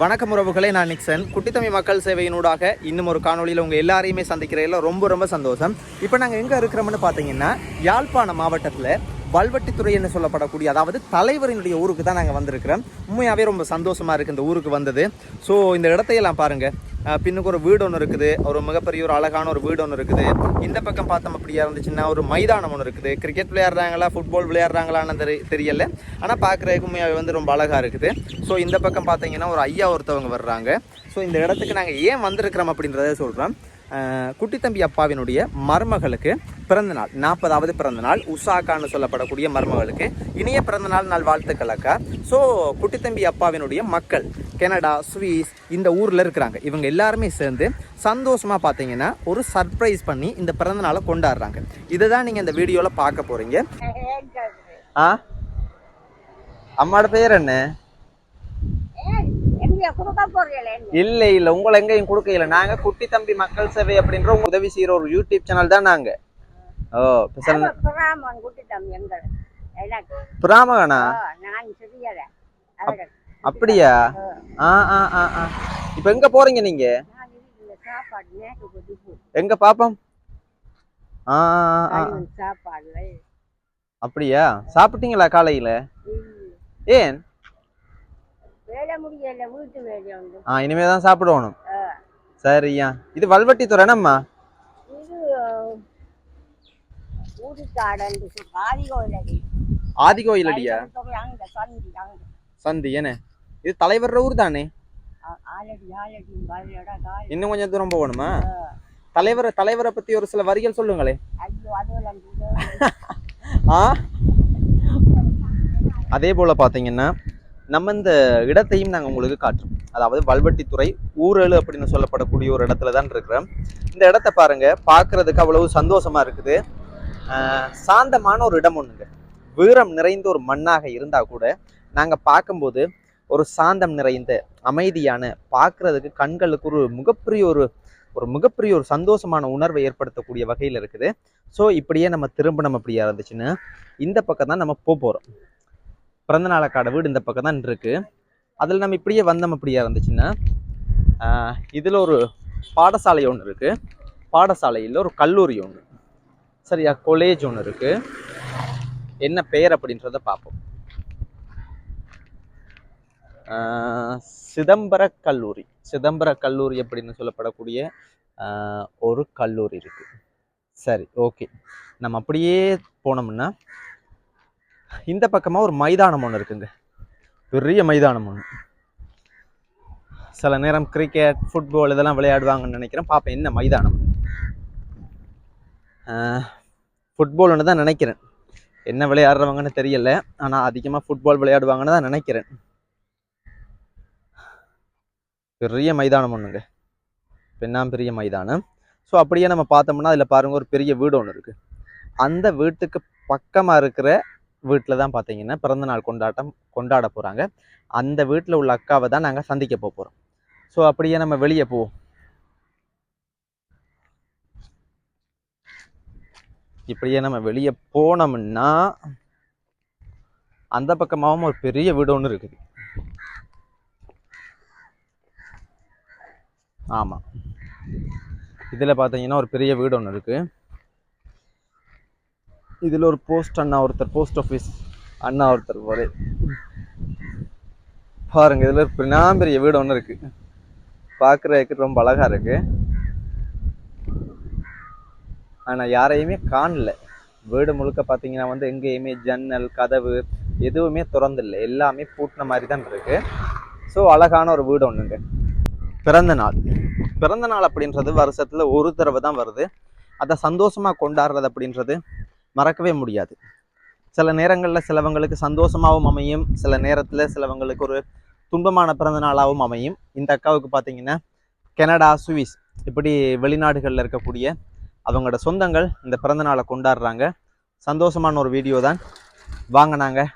வணக்கம் உறவுகளே நான் நிக்சன். குட்டித்தமி மக்கள் சேவையினூடாக இன்னும் ஒரு காணொளியில் உங்கள் எல்லாரையுமே சந்திக்கிறதில் ரொம்ப ரொம்ப சந்தோஷம். இப்போ நாங்கள் எங்கே இருக்கிறோம்னு பார்த்தீங்கன்னா யாழ்ப்பாணம் மாவட்டத்தில் வல்வெட்டித்துறை என்று சொல்லப்படக்கூடிய அதாவது தலைவரினுடைய ஊருக்கு தான் நாங்கள் வந்திருக்கிறோம். உண்மையாகவே ரொம்ப சந்தோஷமாக இருக்குது இந்த ஊருக்கு வந்தது. ஸோ இந்த இடத்தையெல்லாம் பாருங்கள் பின்னுக்கு ஒரு வீடு ஒன்று இருக்குது. ஒரு மிகப்பெரிய ஒரு அழகான ஒரு வீடு ஒன்று இருக்குது. இந்த பக்கம் பார்த்தோம் அப்படியா இருந்துச்சுன்னா ஒரு மைதானம் ஒன்று இருக்குது. கிரிக்கெட் விளையாடுறாங்களா ஃபுட்பால் விளையாடுறாங்களான்னு தெரி தெரியல. ஆனால் பார்க்குறதுக்கு உண்மையாகவே வந்து ரொம்ப அழகாக இருக்குது. ஸோ இந்த பக்கம் பார்த்தீங்கன்னா ஒரு ஐயா ஒருத்தவங்க வர்றாங்க. ஸோ இந்த இடத்துக்கு நாங்கள் ஏன் வந்திருக்கிறோம் அப்படின்றத சொல்கிறோம் குட்டித்தம்பி அப்பாவினுடைய மருமகளுக்கு பிறந்தநாள் நாற்பதாவது பிறந்தநாள் உஷாக்கான்னு சொல்லப்படக்கூடிய மருமகளுக்கு இனிய பிறந்தநாள் நாள் வாழ்த்துக்கள் அக்கா. ஸோ குட்டித்தம்பி அப்பாவினுடைய மக்கள் கனடா சுவிஸ் இந்த ஊரில் இருக்கிறாங்க. இவங்க எல்லாருமே சேர்ந்து சந்தோஷமாக பார்த்தீங்கன்னா ஒரு சர்ப்ரைஸ் பண்ணி இந்த பிறந்தநாளை கொண்டாடுறாங்க. இதை தான் நீங்கள் இந்த வீடியோவில் பார்க்க போகிறீங்க ஆ? அம்மாவோட பேர் என்ன? இல்லை இல்லை. உங்களை எங்கேயும் கொடுக்கல நாங்க குட்டி தம்பி மக்கள் சேவை அப்படின்ற உதவி செய்யற ஒரு யூடியூப் சேனல் தான் நாங்க. ஓ பிராமகனா அப்படியா? ஆ. ஆ ஆ ஆ இப்போ எங்க போறீங்க நீங்க? எங்க பாப்போம்? ஆ அப்படியா? சாப்பிட்டீங்களா காலையில? ஏன்? ஆ இனிமே தான் சாப்பிடணும். சரியா. இது வல்வட்டி துறைனம்மா ஆதி கோயில் அடியா? சந்தி என்ன? இது தலைவர் ஊர் தானே? இன்னும் கொஞ்சம் தூரம் போகணுமா? தலைவர் தலைவரை பத்தி ஒரு சில வரிகள் சொல்லுங்களே. ஆ? அதே போல் பார்த்தீங்கன்னா நம்ம இந்த இடத்தையும் நாங்கள் உங்களுக்கு காட்டுறோம். அதாவது வல்வெட்டித்துறை ஊரலு அப்படின்னு சொல்லப்படக்கூடிய ஒரு இடத்துல தான் இருக்கிறோம். இந்த இடத்த பாருங்க பார்க்கறதுக்கு அவ்வளவு சந்தோஷமா இருக்குது. சாந்தமான ஒரு இடம் ஒன்றுங்க வீரம் நிறைந்த ஒரு மண்ணாக இருந்தால் கூட நாங்கள் பார்க்கும்போது ஒரு சாந்தம் நிறைந்த அமைதியான பார்க்குறதுக்கு கண்களுக்கு ஒரு மிகப்பெரிய ஒரு ஒரு மிகப்பெரிய ஒரு சந்தோஷமான உணர்வை ஏற்படுத்தக்கூடிய வகையில் இருக்குது. ஸோ இப்படியே நம்ம திரும்பணும் அப்படியா இருந்துச்சுன்னா இந்த பக்கம் தான் நம்ம போக போகிறோம் பிறந்தநாளக்காட வீடு இந்த பக்கம் தான் இருக்கு. அதில் நம்ம இப்படியே வந்தோம் அப்படியா இருந்துச்சுன்னா இதில் ஒரு பாடசாலை ஒன்று இருக்கு. பாடசாலையில் ஒரு கல்லூரி ஒன்று சரியா? காலேஜ் ஒன்று இருக்கு. என்ன பெயர் அப்படின்றத பார்ப்போம். சிதம்பர கல்லூரி. சிதம்பர கல்லூரி அப்படின்னு சொல்லப்படக்கூடிய ஒரு கல்லூரி இருக்கு. சரி ஓகே நம்ம அப்படியே போனோம்னா இந்த பக்கமாக ஒரு மைதானம் ஒன்று இருக்குங்க. பெரிய மைதானம் ஒன்று சில நேரம் கிரிக்கெட் ஃபுட்பால் இதெல்லாம் விளையாடுவாங்கன்னு நினைக்கிறேன். பார்ப்பேன் என்ன மைதானம்? ஃபுட்பால் ஒன்று தான் நினைக்கிறேன். என்ன விளையாடுறவங்கன்னு தெரியல. ஆனால் அதிகமாக ஃபுட்பால் விளையாடுவாங்கன்னு தான் நினைக்கிறேன். பெரிய மைதானம் ஒன்றுங்க பெண்ணாம் பெரிய மைதானம். ஸோ அப்படியே நம்ம பார்த்தோம்னா அதில் பாருங்க ஒரு பெரிய வீடு ஒன்று இருக்குது அந்த வீட்டுக்கு பக்கமாக இருக்கிற வீட்டில் தான் பார்த்தீங்கன்னா பிறந்தநாள் கொண்டாட்டம் கொண்டாட போகிறாங்க அந்த வீட்டில் உள்ள அக்காவை தான் நாங்கள் சந்திக்க போக போகிறோம் ஸோ அப்படியே நம்ம வெளியே போவோம். இப்படியே நம்ம வெளியே போனோம்னா அந்த பக்கமாகவும் ஒரு பெரிய வீடு ஒன்று இருக்குது. ஆமாம் இதில் பார்த்தீங்கன்னா ஒரு பெரிய வீடு ஒன்று இருக்குது இதில் ஒரு போஸ்ட் அண்ணா ஒருத்தர் போஸ்ட் ஆஃபீஸ் அண்ணா ஒருத்தர் போல பாருங்க இதில் ஒரு பெரிய வீடு ஒன்று இருக்கு. பார்க்குறதுக்கு ரொம்ப அழகா இருக்கு. ஆனால் யாரையுமே காணல. வீடு முழுக்க பார்த்தீங்கன்னா வந்து எங்கேயுமே ஜன்னல் கதவு எதுவுமே திறந்தில்லை. எல்லாமே பூட்டின மாதிரி தான் இருக்கு. ஸோ அழகான ஒரு வீடு ஒன்றுங்க பிறந்த நாள். பிறந்த நாள் அப்படின்றது வருஷத்தில் ஒரு தடவை தான் வருது. அதை சந்தோஷமாக கொண்டாடுறது அப்படின்றது மறக்கவே முடியாது. சில நேரங்களில் சிலவங்களுக்கு சந்தோஷமாகவும் அமையும். சில நேரத்தில் சிலவங்களுக்கு ஒரு துன்பமான பிறந்த நாளாகவும் அமையும். இந்த அக்காவுக்கு பார்த்தீங்கன்னா கனடா சுவிஸ் இப்படி வெளிநாடுகளில் இருக்கக்கூடிய அவங்களோட சொந்தங்கள் இந்த பிறந்த நாளை கொண்டாடுறாங்க. சந்தோஷமான ஒரு வீடியோ தான் வாங்க நாங்கள்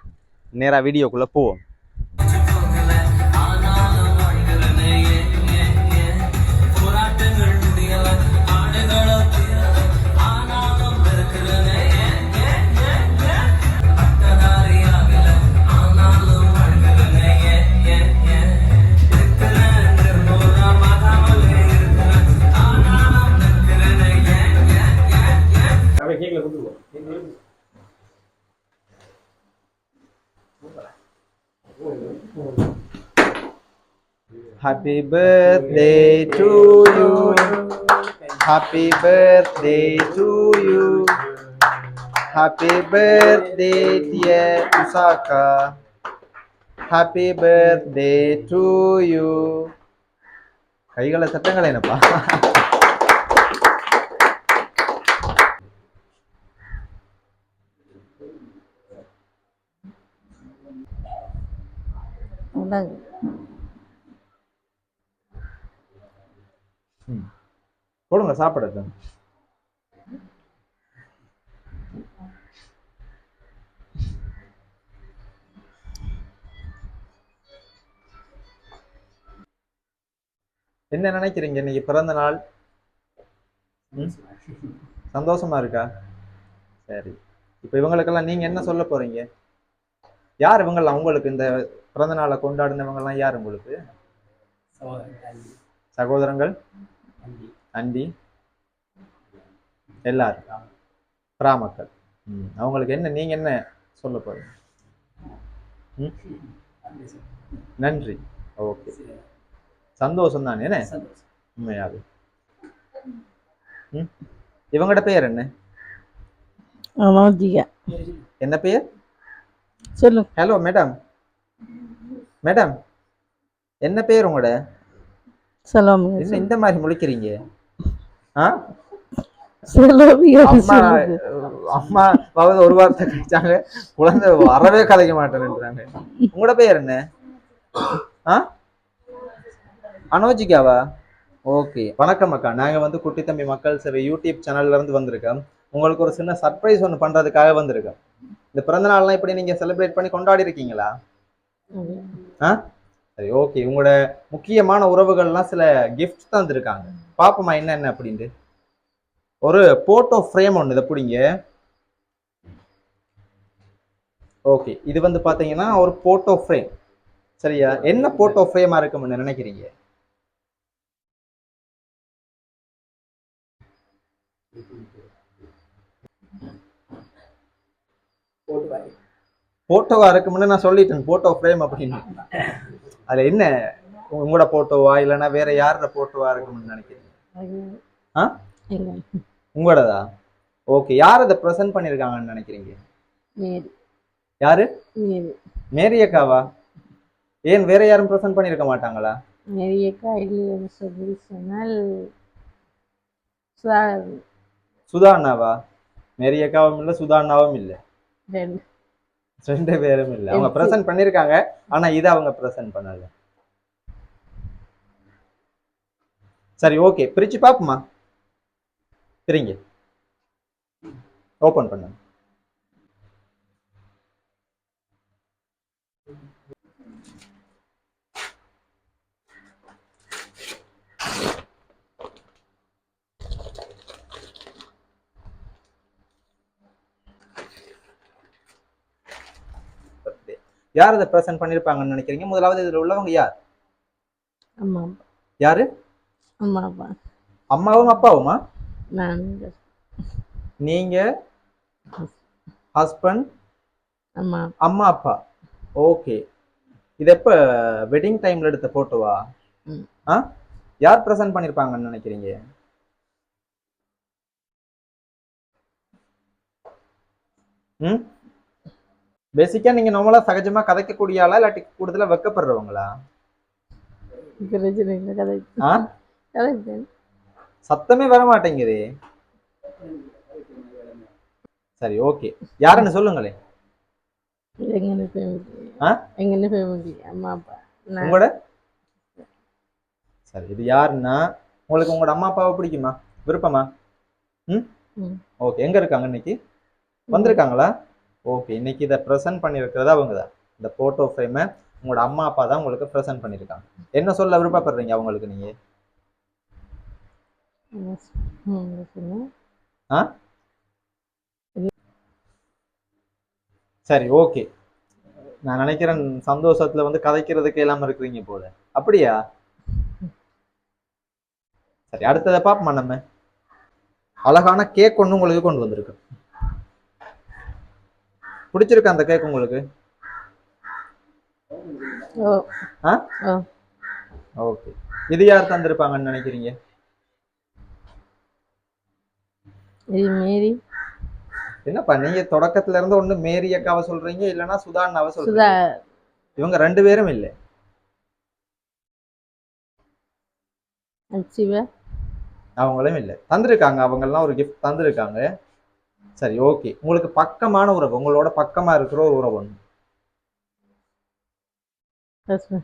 நேராக வீடியோக்குள்ளே போவோம். Happy birthday to you. Happy birthday to you. Happy birthday dear Osaka. Happy birthday to you. கைகளை தட்டங்களேனப்பா என்னப்பா கொடுங்க சாப்பிடுறது என்ன நினைக்கிறீங்க இன்னைக்கு பிறந்த நாள்? சந்தோஷமா இருக்கா? சரி. இப்போ இவங்களுக்கெல்லாம் நீங்க என்ன சொல்ல போறீங்க? யார் இவங்கெல்லாம் உங்களுக்கு இந்த பிறந்த நாளை கொண்டாடினவங்கெல்லாம் யார் உங்களுக்கு? சகோதரங்கள்? அண்டி எல்லாரும். பிராமக்கள் ம். அவங்களுக்கு என்ன நீங்க என்ன சொல்ல போறீங்க? ம்? நன்றி ஓகே. சந்தோஷம் தானே என்ன? உண்மையாவே. ம்? இவங்களோட பேர் என்ன? என்ன பேர்? சொல்லுங்க ஹலோ மேடம் மேடம் என்ன பேர் உங்களோட என்ன இந்த மாதிரி முழிக்கிறீங்க? ஆ? அம்மா அதாவது ஒரு வார்த்தை கழிச்சாங்க. குழந்தை வரவே கதைக்க மாட்டேன்றாங்க. உங்களோட பேர் என்ன? ஆ? அனோஜிகாவா? ஓகே. வணக்கம் அக்கா. நாங்க வந்து குட்டி தம்பி மக்கள் சேவை யூடியூப் சேனல்ல இருந்து வந்திருக்கோம். உங்களுக்கு ஒரு சின்ன சர்ப்ரைஸ் ஒன்று பண்றதுக்காக வந்திருக்கோம். இந்த பிறந்த நாள்லாம் இப்படி நீங்க செலிப்ரேட் பண்ணி கொண்டாடி இருக்கீங்களா? ஆ? சரி ஓகே உங்களோட முக்கியமான உறவுகள்லாம் சில கிஃப்ட் தந்திருக்காங்க. பாப்போமா என்னென்ன அப்படின்ட்டு. ஒரு போட்டோ ஃப்ரேம் ஒன்று இதை பிடிங்க. ஓகே இது வந்து பாத்தீங்கன்னா ஒரு போட்டோ ஃப்ரேம் சரியா? என்ன போட்டோ ஃப்ரேமா இருக்கும்னு நினைக்கிறீங்க? போட்டோவா இருக்கும்னு நான் சொல்லிட்டேன். போட்டோ ஃப்ரேம் அப்படின்னு. அதுல என்ன? உங்களோட போட்டோவா? இல்லைன்னா வேற யாரோட போட்டோவா இருக்கும்னு நினைக்கிறீங்க? ஆ? உங்களோடதா? ஓகே. யார் அதை ப்ரெசென்ட் பண்ணியிருக்காங்கன்னு நினைக்கிறீங்க? மேரி. யாரு? மேரி. மேரி அக்காவா? ஏன் வேற யாரும் ப்ரெசென்ட் பண்ணியிருக்க மாட்டாங்களா? மேரியக்கா இல்லைன்னு சொல்லி சொன்னால் சுதா- சுதா அண்ணாவா? மேரி அக்காவும் இல்லை சுதா அண்ணாவும் இல்லை. ரெண்டு. ரெண்டு பேரும் இல்லை. அவங்க ப்ரெசென்ட் பண்ணியிருக்காங்க ஆனா இதை அவங்க ப்ரெசென்ட் பண்ணல. சரி ஓகே பிரிச்சு பாப்போமா? பிரிங்க. ஓபன் பண்ணுங்க. யார் இதை ப்ரெசென்ட் பண்ணியிருப்பாங்கன்னு நினைக்கிறீங்க? முதலாவது இதுல உள்ளவங்க யார்? யாரு? அம்மா அப்பா. அம்மாவும் அப்பாவுமா? நீங்க? ஹஸ்பண்ட் அம்மா. அப்பா. ஓகே இது எப்ப வெட்டிங் டைம்ல எடுத்த போட்டோவா. ஆ? யார் ப்ரெசென்ட் பண்ணிருப்பாங்கன்னு நினைக்கிறீங்க? ம்? பேசிக்கா நீங்க நார்மலா சகஜமா கதைக்கக்கூடிய ஆளா இல்லாட்டி கூடுதலா வெக்கப்படுறவங்களா? ஆ? சத்தமே வர மாட்டேங்குதே சரி ஓகே. யாருன்னு சொல்லுங்களேன் உங்களோட? சரி இது யாருன்னா? உங்களுக்கு உங்களோட அம்மா அப்பாவை பிடிக்குமா? விருப்பமா? ம். ஓகே எங்க இருக்காங்க இன்னைக்கு? வந்திருக்காங்களா? ஓகே இன்னைக்கு இதை ப்ரெசென்ட் பண்ணியிருக்கிறது அவங்க தான் இந்த ஃபோட்டோ ஃப்ரேமை உங்களோட அம்மா அப்பா தான் உங்களுக்கு ப்ரெசென்ட் பண்ணியிருக்காங்க. என்ன சொல்ல விருப்பப்படுறீங்க அவங்களுக்கு நீங்க? ஆ? சரி ஓகே நான் நினைக்கிறேன் சந்தோஷத்துல வந்து கதைக்கிறதுக்கு இல்லாம இருக்கிறீங்க போல. அப்படியா? சரி அடுத்ததை பாப்போமா நம்ம? அழகான கேக் ஒன்று உங்களுக்கு கொண்டு வந்திருக்கு. பிடிச்சிருக்கா அந்த கேக் உங்களுக்கு? ஓகே. இது யார் தந்திருப்பாங்கன்னு நினைக்கிறீங்க? இது என்னப்பா நீங்க தொடக்கத்துல இருந்து ஒண்ணு மேரி அக்காவை சொல்றீங்க இல்லைன்னா சுதா அண்ணாவை சுதா. சொல்றீங்க இவங்க ரெண்டு பேரும் இல்லை. அவங்களும் இல்லை. தந்திருக்காங்க அவங்கெல்லாம் ஒரு கிஃப்ட் தந்திருக்காங்க. சரி ஓகே. உங்களுக்கு பக்கமான உறவு உங்களோட பக்கமா இருக்கிற ஒரு உறவு ஹஸ்பண்ட்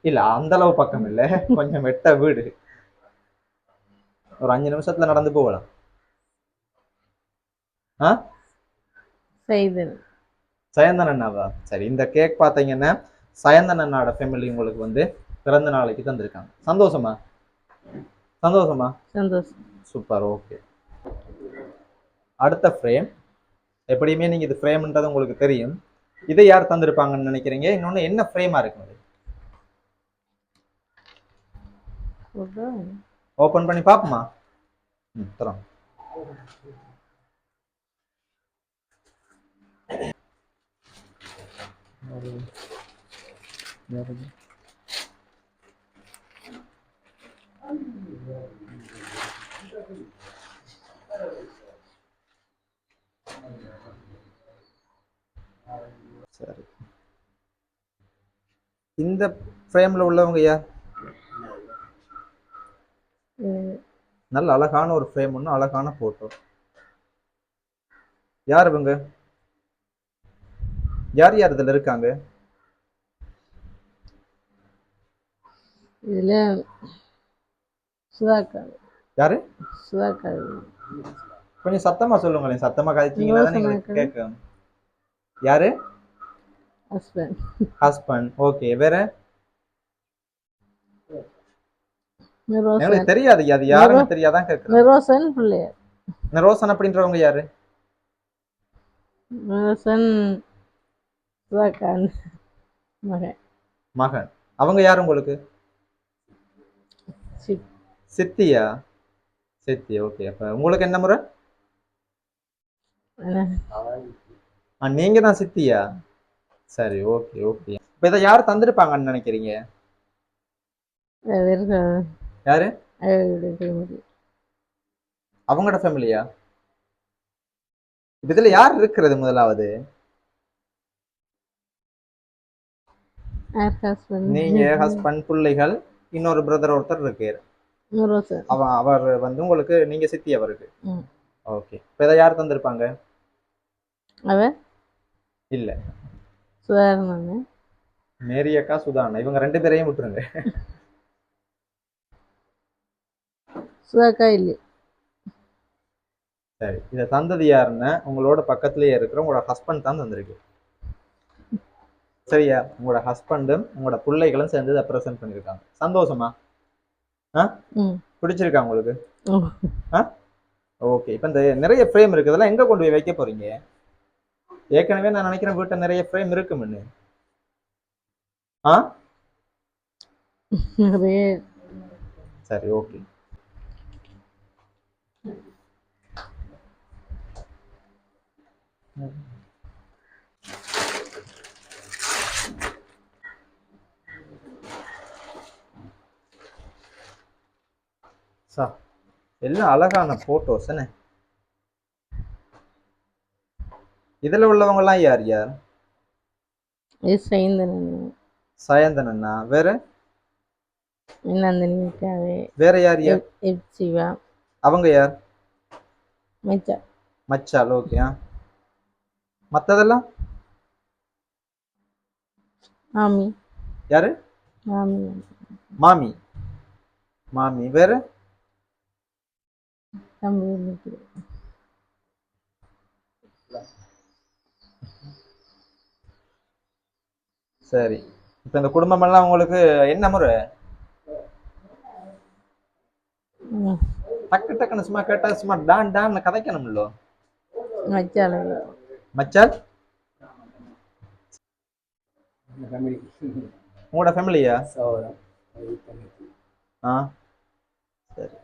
இல்ல அந்த அளவு பக்கம் இல்ல. கொஞ்சம் வெட்ட வீடு. ஒரு அஞ்சு நிமிஷத்துல நடந்து போகலாம். ஆ? சயந்தன் அண்ணாவா? சரி இந்த கேக் பார்த்தீங்கன்னா சயந்தன் அண்ணாவோட ஃபேமிலி உங்களுக்கு வந்து பிறந்த நாளைக்கு தந்திருக்காங்க. சந்தோஷமா? சந்தோஷமா? சந்தோஷம். Super okay. அடுத்த ஃப்ரேம் எப்படியுமே நீங்க இது ஃப்ரேம்ன்றது உங்களுக்கு தெரியும். இதை யார் தந்திருப்பாங்கன்னு நினைக்கிறீங்க? இன்னொன்னு என்ன ஃப்ரேமாக இருக்கும் அது ஓப்பன் பண்ணி பார்ப்போமா? ம் தரோம். சரி. இந்த ஃப்ரேம்ல உள்ளவங்க யார்? நல்ல அழகான ஒரு ஃப்ரேம் ஒன்று அழகான போட்டோ யார் இவங்க? யார் யார் இதுல இருக்காங்க? இதில் சுதாக்கா யாரு? சுதாக்கா கொஞ்சம் சத்தமா சொல்லுங்களேன். சத்தமா கழிச்சீங்கன்னா கேட்கும். யாரு? ஹஸ்பண்ட் ஹஸ்பண்ட் ஓகே வேற? நிரோசன் தெரியாது. அது யாருன்னு தெரியாதான் கேட்குறேன் நிரோசன் பிள்ளையார் ரோசன் அப்படின்றவங்க யாரு? நிரோசன் மகன். மகன். அவங்க யார் உங்களுக்கு? சித்தியா? சித்தி ஓகே அப்ப உங்களுக்கு என்ன முறை? நீங்க தான் சித்தியா? சரி ஓகே ஓகே இப்போ இதை யார் தந்திருப்பாங்கன்னு நினைக்கிறீங்க? யாரு? அவங்களோட ஃபேமிலியா இதுல யார் இருக்கிறது முதலாவது? நீங்க ஹஸ்பண்ட் பிள்ளைகள் இன்னொரு பிரதர் ஒருத்தர் இருக்காரு. அவர் வந்து உங்களுக்கு நீங்க சித்தி அவருக்கு. ஓகே இப்போ இதை யார் தந்திருப்பாங்க? அவன் இல்ல. சுதாரணன் மேரி அக்கா சுதானா இவங்க ரெண்டு பேரையும் விட்டுருங்க. சுதாக்கா இல்லை சரி. இதை தந்தது யாருன்னா உங்களோட பக்கத்துலயே இருக்கிற உங்களோட ஹஸ்பண்ட் தான் தந்திருக்கு. சரியா? உங்களோட ஹஸ்பண்டும் உங்களோட பிள்ளைகளும் சேர்ந்து இதை ப்ரெசென்ட் பண்ணியிருக்காங்க சந்தோஷமா? ம். பிடிச்சிருக்கா உங்களுக்கு? ஓ. ஓகே இப்போ இந்த நிறைய ஃப்ரேம் இருக்கு. இதெல்லாம் எங்க கொண்டு போய் வைக்க போறீங்க? ஏற்கனவே நான் நினைக்கிறேன் வீட்டை நிறைய ஃப்ரேம் இருக்கும்னு. ஆ? சரி ஓகே சா எல்லாம் அழகான போட்டோஸ் இதுல உள்ளவங்கலாம் யார் யார்? சைந்தன் சயந்தன் அண்ணா. வேற? நந்தினி வேற யார் யார்? சிவா. அவங்க யார்? மச்சா மச்சால் ஓகே மத்ததெல்லாம்? மாமி. யாரு? மாமி. மாமி. வேற? சரி. இப்ப இந்த குடும்பம் எல்லாம் உங்களுக்கு என்ன முறை. டக்கு டக்குன்னு சும்மா கேட்டா சும்மா டான் டான் கதைக்கணும்ல. மச்சால மச்சால் உங்களோட ஃபேமிலியா ஆ. சரி.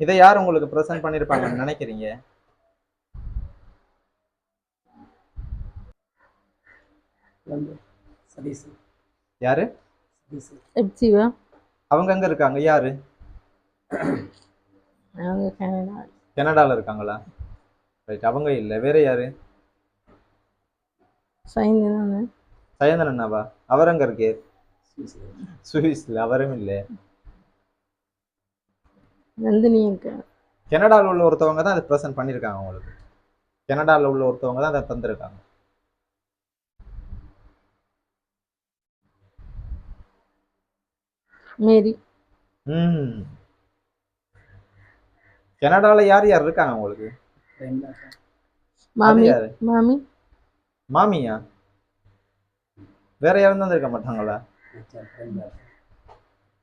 இதை யார் உங்களுக்கு ப்ரெசென்ட் பண்ணியிருப்பாங்கன்னு நினைக்கிறீங்க? யாரு? எப்சிவா? அவங்க எங்க இருக்காங்க? யாரு? அவங்க கனடா. கனடால இருக்காங்களா? ரைட் அவங்க இல்ல. வேற யாரு? சைந்தனான சயந்தன் அண்ணாவா? அவர் எங்க இருக்கே சுவிஸ்ல. அவரும் இல்ல. நந்தினி கனடால உள்ள ஒருத்தவங்க தான் அதை ப்ரெசென்ட் பண்ணியிருக்காங்க உங்களுக்கு. கனடால உள்ள ஒருத்தவங்க தான் அதை தந்திருக்காங்க. மேரி. ம் கனடால யார் யார் இருக்காங்க உங்களுக்கு? மாமி மாமி. மாமியா? வேற யாரும் தந்திருக்க மாட்டாங்களா?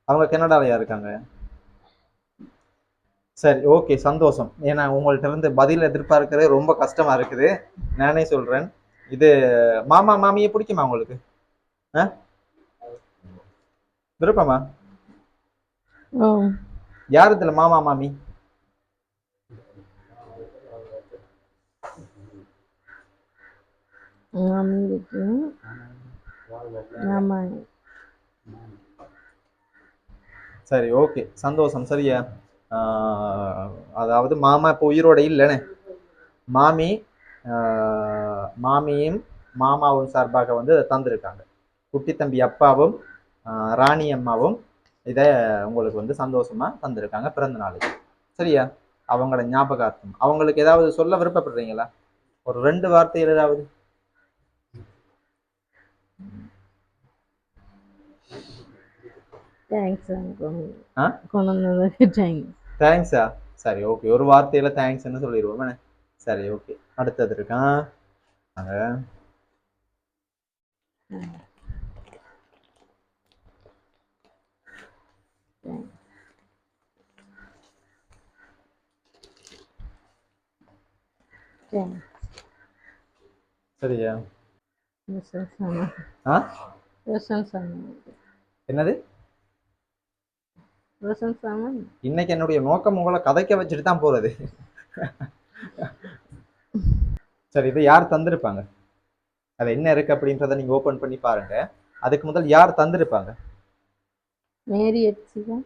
அவங்க கனடால யார் இருக்காங்க? சரி ஓகே சந்தோஷம். ஏன்னா உங்கள்ட்ட இருந்து பதில் எதிர்பார்க்கறது ரொம்ப கஷ்டமா இருக்குது. நானே சொல்றேன். இது மாமா மாமியை பிடிக்குமா உங்களுக்கு? ஆ? விருப்பமா? யார் இதுல மாமா மாமி? சரி ஓகே சந்தோஷம். சரியா? அதாவது மாமா இப்போ உயிரோட இல்லைன்னு. மாமி மாமியும் மாமாவும் சார்பாக வந்து அதை தந்திருக்காங்க. குட்டி தம்பி அப்பாவும் ராணி அம்மாவும் இதை உங்களுக்கு வந்து சந்தோஷமா தந்திருக்காங்க பிறந்த நாளுக்கு. சரியா? அவங்களோட ஞாபகார்த்தம். அவங்களுக்கு ஏதாவது சொல்ல விருப்பப்படுறீங்களா? ஒரு ரெண்டு வார்த்தைகள் ஏதாவது? தேங்க்ஸ்? கொண்டு வந்ததுக்கு தேங்க்ஸ் தேங்க்ஸா சரி ஓகே ஒரு வார்த்தையில தேங்க்ஸ்ன்னு சொல்லிடுவோம்? சரி ஓகே அடுத்தது இருக்கான் அங்க. சரியா? என்னது? இன்னைக்கு என்னுடைய நோக்கம் உங்களை கதைக்க வச்சுட்டு தான் போறது. சரி இது யார் தந்திருப்பாங்க? அது என்ன இருக்கு அப்படின்றத நீங்க ஓபன் பண்ணி பாருங்க. அதுக்கு முதல் யார் தந்திருப்பாங்க? மேரி எப்சிவா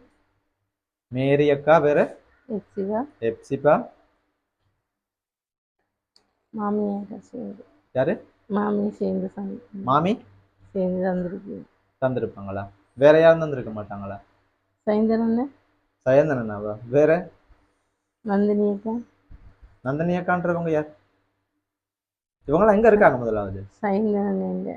மேரி அக்கா வேற? எப்சிவா எப்சிபா மாமி அக்கா சேர்ந்து யாரு? மாமி சேர்ந்து மாமி? சேர்ந்து தந்திருக்கு தந்திருப்பாங்களா? வேற யாரும் தந்திருக்க மாட்டாங்களா? சைந்தனண்ண. சயந்தனனாவா வேற? நந்தினி அக்கா நந்தினி அக்கான்றவங்க யார்? இவங்களாம் எங்க இருக்காங்க முதலாவது? சைந்தனண்ண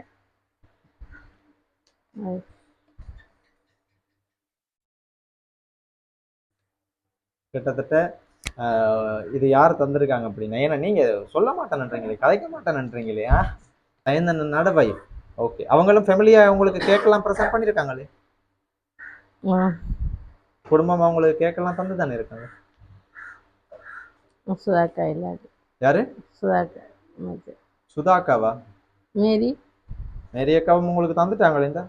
கிட்டத்தட்ட ஆஹ், இது யார் தந்திருக்காங்க அப்படின்னா ஏன்னா நீங்க சொல்ல மாட்டேன்றீங்களே கதைக்க மாட்டேன்றீங்களே ஆ? சயந்தன் நடவை ஓகே அவங்களும் ஃபேமிலியா உங்களுக்கு கேட்கலாம் ப்ரெசென்ட் பண்ணியிருக்காங்களே குடும்பம் அவங்களுக்கு கேட்கலாம் தந்து தானே இருக்காங்க? சுதாக்கா இல்லாது யாரு? சுதாக்கா. சுதாக்காவா? மேரி. நிறைய அக்காவும் உங்களுக்கு தந்துட்டாங்களே இந்த?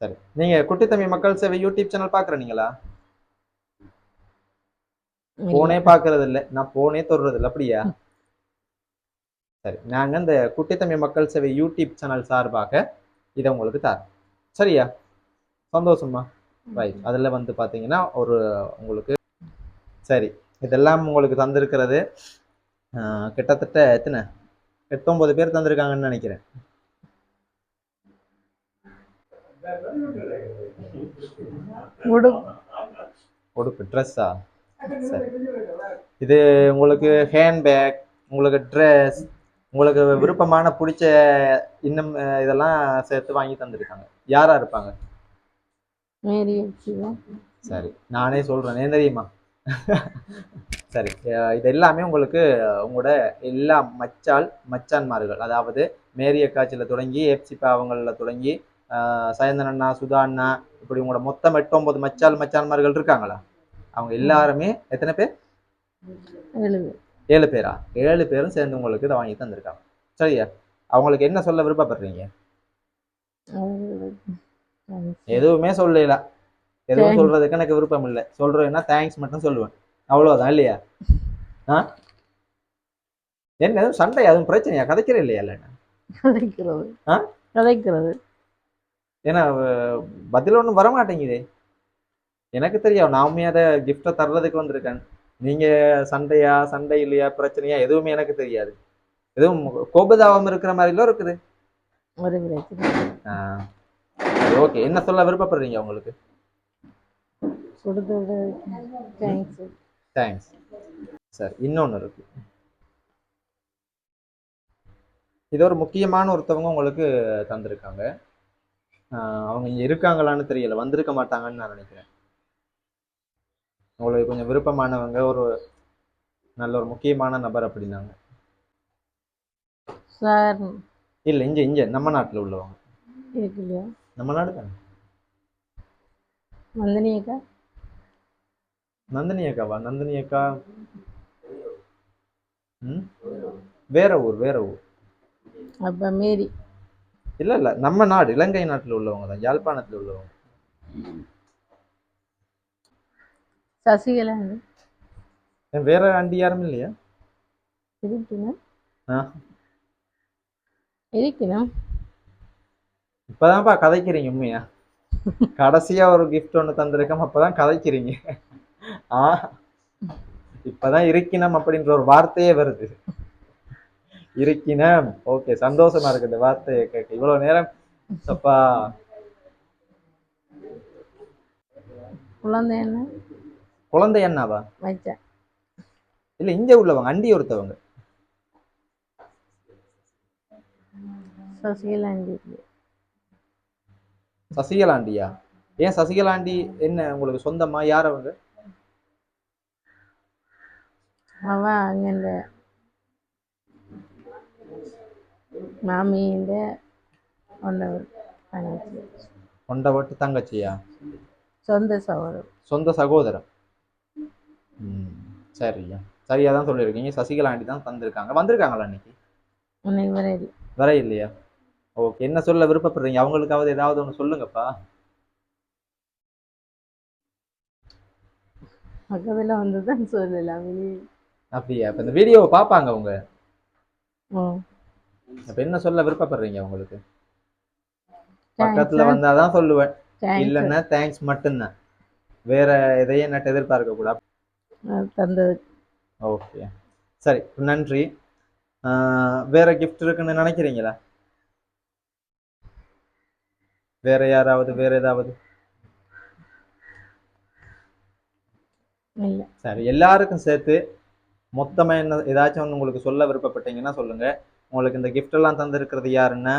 சரி. நீங்க குட்டித்தம்பி மக்கள் சேவை யூடியூப் சேனல் பாக்குறீங்களா? போனே பாக்குறது இல்ல நான் போனே தொடுறது இல்ல அப்படியா? சரி நாங்க இந்த குட்டித்தம்பி மக்கள் சேவை யூடியூப் சேனல் சார்பாக இதை உங்களுக்கு தரோம் சரியா? சந்தோஷமா ரைட் அதில் வந்து பார்த்தீங்கன்னா ஒரு உங்களுக்கு சரி இதெல்லாம் உங்களுக்கு தந்திருக்கிறது ஆஹ், கிட்டத்தட்ட எத்தனை? எட்டொன்பது பேர் தந்திருக்காங்கன்னு நினைக்கிறேன். உடு. உடுப்பு ட்ரெஸ்ஸா சரி. இது உங்களுக்கு ஹேண்ட்பேக் உங்களுக்கு ட்ரெஸ் உங்களுக்கு விருப்பமான பிடிச்ச இன்னும் இதெல்லாம் சேர்த்து வாங்கி தந்திருக்காங்க. யாரா இருப்பாங்க? சரி நானே சொல்றேன். ஏன் தெரியுமா? சரி இது எல்லாமே உங்களுக்கு உங்களோட எல்லா மச்சால் மச்சான்மார்கள் அதாவது மேரிய காட்சியில் தொடங்கி எப்சிபா அவங்கள தொடங்கி சயந்தன் அண்ணா சுதா அண்ணா இப்படி உங்களோட மொத்தம் எட்டு ஒன்பது மச்சால் மச்சான்மார்கள் இருக்காங்களா? அவங்க எல்லாருமே எத்தனை பேர். ஏழு பேரா? ஏழு பேரும் சேர்ந்து உங்களுக்கு இதை வாங்கி தந்திருக்காங்க. சரியா? அவங்களுக்கு என்ன சொல்ல விருப்பப்படுறீங்க. எதுவுமே சொல்லல. எதுவும். சொல்றதுக்கு எனக்கு விருப்பம் இல்லை. சொல்றேன்னா தேங்க்ஸ் மட்டும் சொல்லுவேன். அவ்வளோதான் இல்லையா? ஆ? என்ன எதுவும் சண்டை அதுவும் பிரச்சனையா? கதைக்கிறே இல்லையா இல்லை கதைக்கிறது. ஆ? கதைக்கிறது. ஏன்னா பதில் ஒன்றும் வர மாட்டேங்குதே எனக்கு தெரியும் நான் உண்மையாக கிஃப்டை தர்றதுக்கு வந்திருக்கேன். நீங்க சண்டையா சண்டை இல்லையா பிரச்சனையா எதுவுமே எனக்கு தெரியாது. எதுவும் கோபதாபம் இருக்கிற மாதிரிலாம் இருக்குது. ஒரு ஓகே. என்ன சொல்ல விருப்பப்படுறீங்க உங்களுக்கு? தேங்க்ஸ் தேங்க்ஸ் சார் இன்னொன்று இருக்கு. இது ஒரு முக்கியமான ஒருத்தவங்க உங்களுக்கு தந்திருக்காங்க. அவங்க இங்கே இருக்காங்களான்னு தெரியல. வந்திருக்க மாட்டாங்கன்னு நான் நினைக்கிறேன். உங்களுக்கு கொஞ்சம் விருப்பமானவங்க ஒரு நல்ல ஒரு முக்கியமான நபர் அப்படின்னாங்க. சார். இல்லை இங்கே இங்கே நம்ம நாட்டில் உள்ளவங்க. இருக்கு இல்லையா நம்ம நாடு தானே? நந்தினி அக்கா? நந்தினி அக்காவா? நந்தினி அக்கா ம்? வேற ஊர் வேற ஊர். அப்போ மேரி இல்ல இல்ல நம்ம நாடு இலங்கை நாட்டில் உள்ளவங்க தான் யாழ்ப்பாணத்தில் உள்ளவங்க. சசிகலா வேற ஆண்டி யாரும் இல்லையா? இருக்கணும் இப்பதான்ப்பா கதைக்கிறீங்க உண்மையா? கடைசியா ஒரு கிஃப்ட் ஒன்று தந்திருக்கோம் அப்பதான் கதைக்கிறீங்க. ஆ. இப்பதான் இருக்கினம் அப்படின்ற ஒரு வார்த்தையே வருது. இருக்கினம். ஓகே சந்தோஷமா இருக்கு இந்த வார்த்தையை கேட்க. இவ்வளவு நேரம். அப்பா. குழந்தை என்ன? குழந்தை என்னவா வச்சேன் இல்ல இங்க உள்ளவங்க அண்டி ஒருத்தவங்க. சசிகலா இருக்கு சசிகலாண்டியா? ஏன் சசிகலாண்டி என்ன உங்களுக்கு சொந்தமா? யார் அவங்க? அவ அங்கே தங்கச்சி. கொண்டவட்டு தங்கச்சியா? சொந்த சகோதரர். சொந்த சகோதரன் ம் சரியா சரியா தான் சொல்லியிருக்கீங்க. சசிகலாண்டி தான் தந்திருக்காங்க. வந்திருக்காங்களா இன்னைக்கு? உன்னை வரையில். வர இல்லையா ஓகே. என்ன சொல்ல விருப்பப்படுறீங்க? அவங்களுக்காவது ஏதாவது ஒன்று சொல்லுங்கப்பா. பக்கத்தில் வந்து தான் சொல்லலாம் அப்படியா? இப்போ இந்த வீடியோவை பார்ப்பாங்க அவங்க? அப்போ என்ன சொல்ல விருப்பப்படுறீங்க Thanks, பக்கத்துல. வந்தாதான் சொல்லுவேன். இல்லைன்னா தேங்க்ஸ் மட்டும்தான். வேற எதையும் நட்டு எதிர்பார்க்க கூடாது. தந்தது. ஓகே. சரி நன்றி. வேற கிஃப்ட் இருக்குன்னு நினைக்கிறீங்களா? வேற யாராவது வேற ஏதாவது? சரி எல்லாருக்கும் சேர்த்து மொத்தமா என்ன ஏதாச்சும் ஒன்று உங்களுக்கு சொல்ல விருப்பப்பட்டீங்கன்னா சொல்லுங்க. உங்களுக்கு இந்த gift எல்லாம் தந்திருக்கிறது யாருன்னா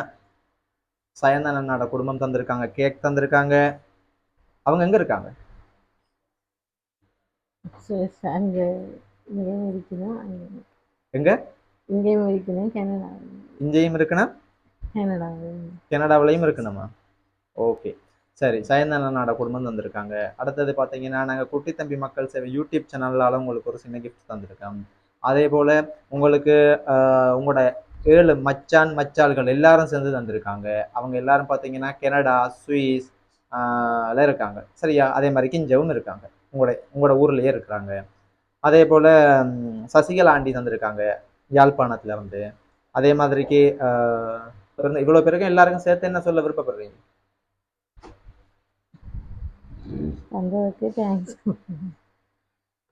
சயந்தன் அண்ணாட குடும்பம் தந்திருக்காங்க கேக் தந்திருக்காங்க. அவங்க எங்க இருக்காங்க? அங்கே இங்கேயும் இருக்கணும் எங்க? இங்கேயும் இருக்கணும் கனடா இங்கேயும் கனடாவிலையும் இருக்கணுமா? ஓகே. சரி சயந்தன் அண்ணாட குடும்பம் தந்திருக்காங்க. அடுத்தது பார்த்தீங்கன்னா நாங்கள் குட்டி தம்பி மக்கள் சேவை யூடியூப் சேனல்லால உங்களுக்கு ஒரு சின்ன கிஃப்ட் தந்திருக்கோம். அதே போல் உங்களுக்கு உங்களோட ஏழு மச்சான் மச்சாள்கள் எல்லாரும் சேர்ந்து தந்திருக்காங்க. அவங்க எல்லாரும் பார்த்தீங்கன்னா கனடா சுவிஸ் எல்லாம் இருக்காங்க. சரியா? அதே மாதிரி கிஞ்சவும் இருக்காங்க. உங்களோட உங்களோட ஊர்லயே இருக்கிறாங்க. அதே போல் சசிகலா ஆண்டி தந்திருக்காங்க யாழ்ப்பாணத்துல இருந்து அதே மாதிரிக்கு ஆஹ், பிறந்த இவ்வளோ பேருக்கும் எல்லாருக்கும் சேர்த்து என்ன சொல்ல விருப்பப்படுறீங்க?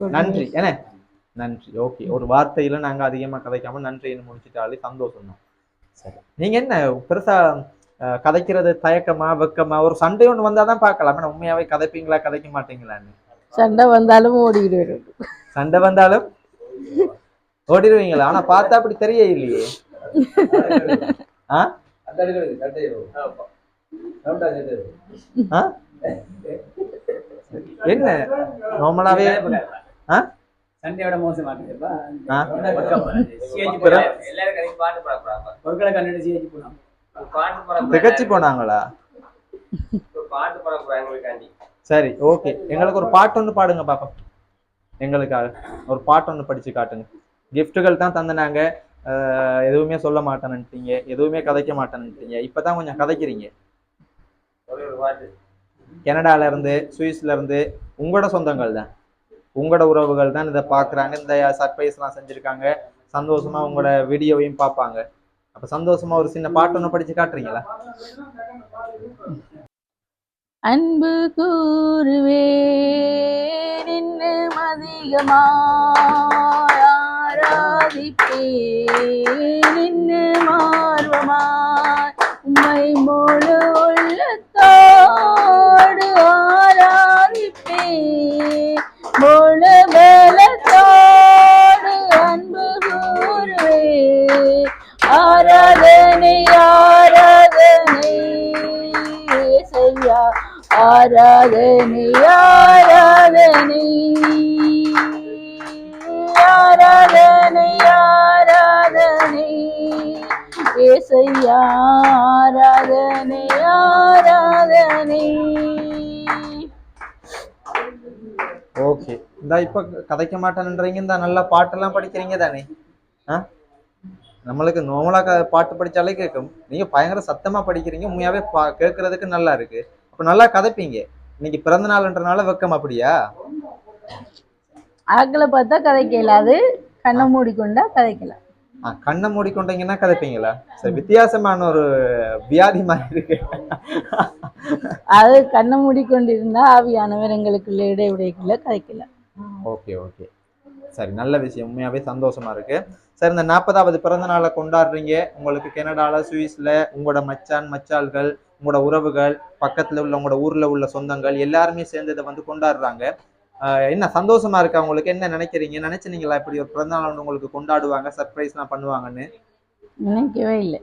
நன்றி. என்ன? நன்றி. ஓகே. ஒரு வார்த்தையில நாங்க அதிகமா கதைக்காம நன்றின்னு முடிச்சிட்டாலே சந்தோஷம் தான். சரி. நீங்க என்ன பெருசா கதைக்கிறது தயக்கமா வெக்கமா ஒரு சண்டை ஒண்ணு வந்தாதான் பார்க்கலாம். உண்மையாவே கதைப்பீங்களா கதைக்க மாட்டீங்களான்னு? சண்டை வந்தாலும் ஓடிக்கிட்டு சண்டை வந்தாலும் ஓடிடுவீங்களா? ஆனா பார்த்தா அப்படி தெரிய இல்லையே. ஆ? ஆ? என்ன? நார்மலாவே ஆ? சண்டையோட போனோம் திகச்சு போனாங்களா? பாட்டு பாட போறாங்க சரி ஓகே எங்களுக்கு ஒரு பாட்டு ஒன்று பாடுங்க பாப்பா எங்களுக்காக. ஒரு பாட்டு ஒன்று படிச்சு காட்டுங்க. கிஃப்ட்டுகள் தான் தந்தனாங்க. எதுவுமே சொல்ல மாட்டேன்னுட்டீங்க. எதுவுமே கதைக்க மாட்டேன்னுட்டீங்க. இப்பதான் கொஞ்சம் கதைக்கிறீங்க. கனடால இருந்து சுவிஸ்ல இருந்து உங்களோட சொந்தங்கள் தான். உங்களோட உறவுகள் தான் இதை பார்க்குறாங்க இந்த சர்ப்ரைஸ்லாம் செஞ்சுருக்காங்க. சந்தோஷமா உங்களோட வீடியோவையும் பார்ப்பாங்க. அப்போ சந்தோஷமா ஒரு சின்ன பாட்டு ஒன்று படிச்சு காட்டுறீங்களா? அன்பு கூறுவேன் இன்னும் அதிகமாய் ஆராதிப்பேன். இந்த இப்போ கதைக்க மாட்டேன்றீங்க இந்த நல்ல பாட்டெல்லாம் படிக்கிறீங்க தானே? ஆ? நம்மளுக்கு நார்மலாக பாட்டு படிச்சாலே கேட்கும். நீங்க பயங்கர சத்தமா படிக்கிறீங்க உண்மையாவே பா கேட்கறதுக்கு நல்லா இருக்கு. அப்ப நல்லா கதைப்பீங்க. இன்னைக்கு பிறந்த நாள்ன்றனால வெக்கம் அப்படியா? ஆக்களை பார்த்தா கதைக்க இயலாது கண்ணை மூடிக்கொண்டா கதைக்கலாம் ஆ, கண்ணை மூடிக்கொண்டீங்கன்னா கதைப்பீங்களா? சரி வித்தியாசமான ஒரு வியாதி மாதிரி இருக்கு. அது கண்ணை மூடிக்கொண்டிருந்தா ஆவியானவர் எங்களுக்குள்ள இடைவிடைக்குள்ள கதைக்கலாம் ஓகே ஓகே. சரி நல்ல விஷயம். உண்மையாவே சந்தோஷமா இருக்கு. சார் இந்த நாற்பதாவது பிறந்த நாளை கொண்டாடுறீங்க. உங்களுக்கு கனடால சுவிஸ்ல உங்களோட மச்சான் மச்சாள்கள் உங்களோட உறவுகள் பக்கத்துல உள்ள உங்களோட ஊர்ல உள்ள சொந்தங்கள் எல்லாருமே சேர்ந்து இதை வந்து கொண்டாடுறாங்க. என்ன சந்தோஷமா இருக்கா? உங்களுக்கு என்ன நினைக்கிறீங்க? நினைச்சீங்களா இப்படி ஒரு பிறந்த நாள் உங்களுக்கு கொண்டாடுவாங்க சர்ப்ரைஸ்லாம் பண்ணுவாங்கன்னு? நினைக்கவே இல்லை.